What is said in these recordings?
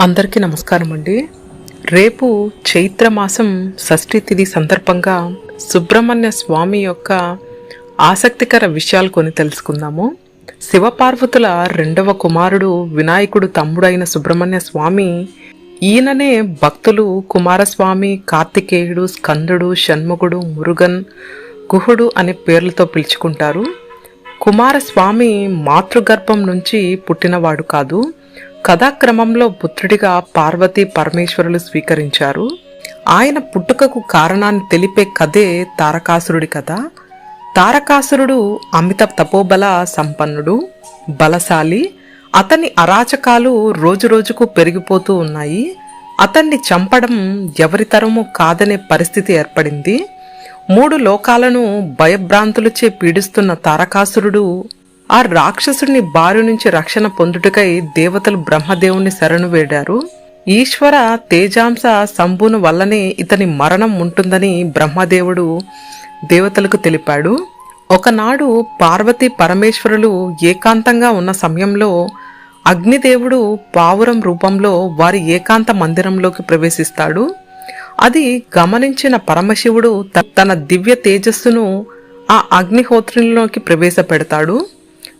అందరికీ నమస్కారం అండి రేపు చైత్ర మాసం షష్ఠి తిథి సందర్భంగా సుబ్రహ్మణ్య స్వామి యొక్క ఆసక్తికర విషయాలు కొని తెలుసుకుందాము. శివపార్వతుల రెండవ కుమారుడు వినాయకుడు తమ్ముడైన సుబ్రహ్మణ్య స్వామి ఈయననే భక్తులు కుమారస్వామి కార్తికేయుడు స్కందుడు షణ్ముగుడు మురుగన్ గుహుడు అనే పేర్లతో పిలుచుకుంటారు. కుమారస్వామి మాతృగర్భం నుంచి పుట్టినవాడు కాదు. కథాక్రమంలో పుత్రుడిగా పార్వతీ పరమేశ్వరులు స్వీకరించారు. ఆయన పుట్టుకకు కారణాన్ని తెలిపే కథే తారకాసురుడి కథ. తారకాసురుడు అమిత తపోబల సంపన్నుడు బలశాలి. అతని అరాచకాలు రోజురోజుకు పెరిగిపోతూ ఉన్నాయి. అతన్ని చంపడం ఎవరితరము కాదనే పరిస్థితి ఏర్పడింది. మూడు లోకాలను భయభ్రాంతులచే పీడిస్తున్న తారకాసురుడు ఆ రాక్షసుడిని బారి నుంచి రక్షణ పొందుటకై దేవతలు బ్రహ్మదేవుని శరణు వేడారు. ఈశ్వర తేజాంశ సంభూను వల్లనే ఇతని మరణం ఉంటుందని బ్రహ్మదేవుడు దేవతలకు తెలిపాడు. ఒకనాడు పార్వతి పరమేశ్వరులు ఏకాంతంగా ఉన్న సమయంలో అగ్నిదేవుడు పావురం రూపంలో వారి ఏకాంత మందిరంలోకి ప్రవేశిస్తాడు. అది గమనించిన పరమశివుడు తన దివ్య తేజస్సును ఆ అగ్నిహోత్రునిలోకి ప్రవేశపెడతాడు.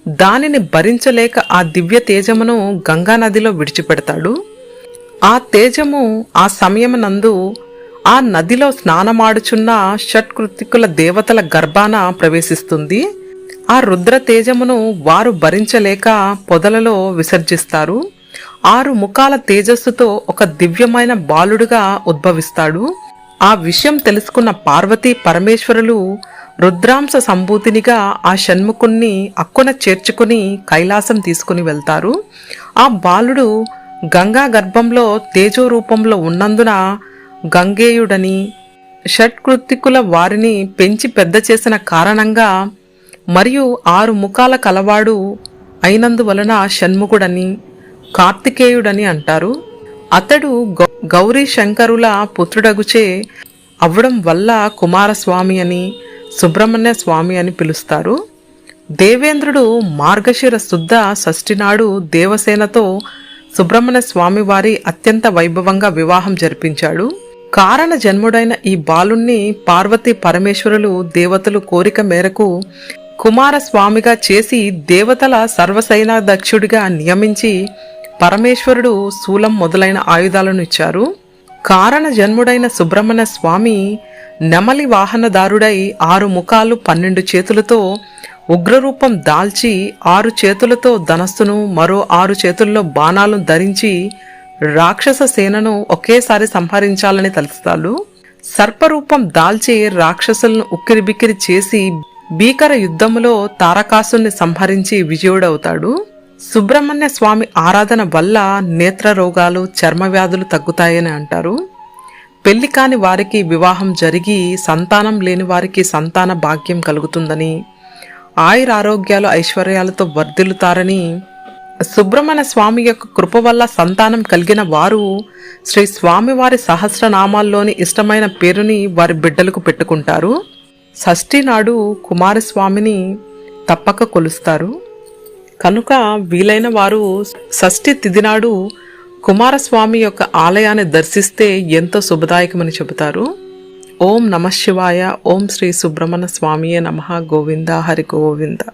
దానిని భరించలేక ఆ దివ్య తేజమును గంగా నదిలో విడిచిపెడతాడు. ఆ తేజము ఆ సమయమునందు ఆ నదిలో స్నానమాడుచున్న షట్కృతికుల దేవతల గర్భాన ప్రవేశిస్తుంది. ఆ రుద్ర తేజమును వారు భరించలేక పొదలలో విసర్జిస్తారు. ఆరు ముఖాల తేజస్సుతో ఒక దివ్యమైన బాలుడుగా ఉద్భవిస్తాడు. ఆ విషయం తెలుసుకున్న పార్వతీ పరమేశ్వరులు రుద్రాంశ సంభూతినిగా ఆ షణ్ముఖుణ్ణి అక్కున చేర్చుకుని కైలాసం తీసుకుని వెళ్తారు. ఆ బాలుడు గంగా గర్భంలో తేజో రూపంలో ఉన్నందున గంగేయుడని షట్కృతికుల వారిని పెంచి పెద్ద చేసిన కారణంగా మరియు ఆరు ముఖాల కలవాడు అయినందువలన షణ్ముఖుడని కార్తికేయుడని అంటారు. అతడు గౌరీ శంకరుల పుత్రుడగుచే అవ్వడం వల్ల కుమారస్వామి అని సుబ్రహ్మణ్య స్వామి అని పిలుస్తారు. దేవేంద్రుడు మార్గశిర శుద్ధ షష్ఠి నాడు దేవసేనతో సుబ్రహ్మణ్య స్వామి వారి అత్యంత వైభవంగా వివాహం జరిపించాడు. కారణ జన్ముడైన ఈ బాలుణ్ణి పార్వతీ పరమేశ్వరులు దేవతలు కోరిక మేరకు కుమారస్వామిగా చేసి దేవతల సర్వసైనాధ్యక్షుడిగా నియమించి పరమేశ్వరుడు శూలం మొదలైన ఆయుధాలను ఇచ్చారు. కారణ జన్ముడైన సుబ్రహ్మణ్య స్వామి నెమలి వాహనదారుడై ఆరు ముఖాలు పన్నెండు చేతులతో ఉగ్రరూపం దాల్చి ఆరు చేతులతో ధనస్సును మరో ఆరు చేతుల్లో బాణాలను ధరించి రాక్షస సేనను ఒకేసారి సంహరించాలని తలుస్తాడు. సర్పరూపం దాల్చి రాక్షసులను ఉక్కిరిబిక్కిరి చేసి భీకర యుద్ధములో తారకాసుని సంహరించి విజయుడవుతాడు. సుబ్రహ్మణ్య స్వామి ఆరాధన వల్ల నేత్ర రోగాలు చర్మ వ్యాధులు తగ్గుతాయని అంటారు. పెళ్ళి కాని వారికి వివాహం జరిగి సంతానం లేని వారికి సంతాన భాగ్యం కలుగుతుందని ఆయురారోగ్యాలు ఐశ్వర్యాలతో వర్ధిల్లుతారని సుబ్రహ్మణ్య స్వామి యొక్క కృప వల్ల సంతానం కలిగిన వారు శ్రీ స్వామివారి సహస్రనామాల్లోని ఇష్టమైన పేరుని వారి బిడ్డలకు పెట్టుకుంటారు. షష్ఠి నాడు కుమారస్వామిని తప్పక కొలుస్తారు. కనుక వీలైన వారు షష్ఠి తిదినాడు కుమారస్వామి యొక్క ఆలయాన్ని దర్శిస్తే ఎంతో శుభదాయకమని చెబుతారు? ఓం నమ శివాయ ఓం శ్రీ సుబ్రహ్మణ్య స్వామియే నమ గోవింద హరి గోవింద.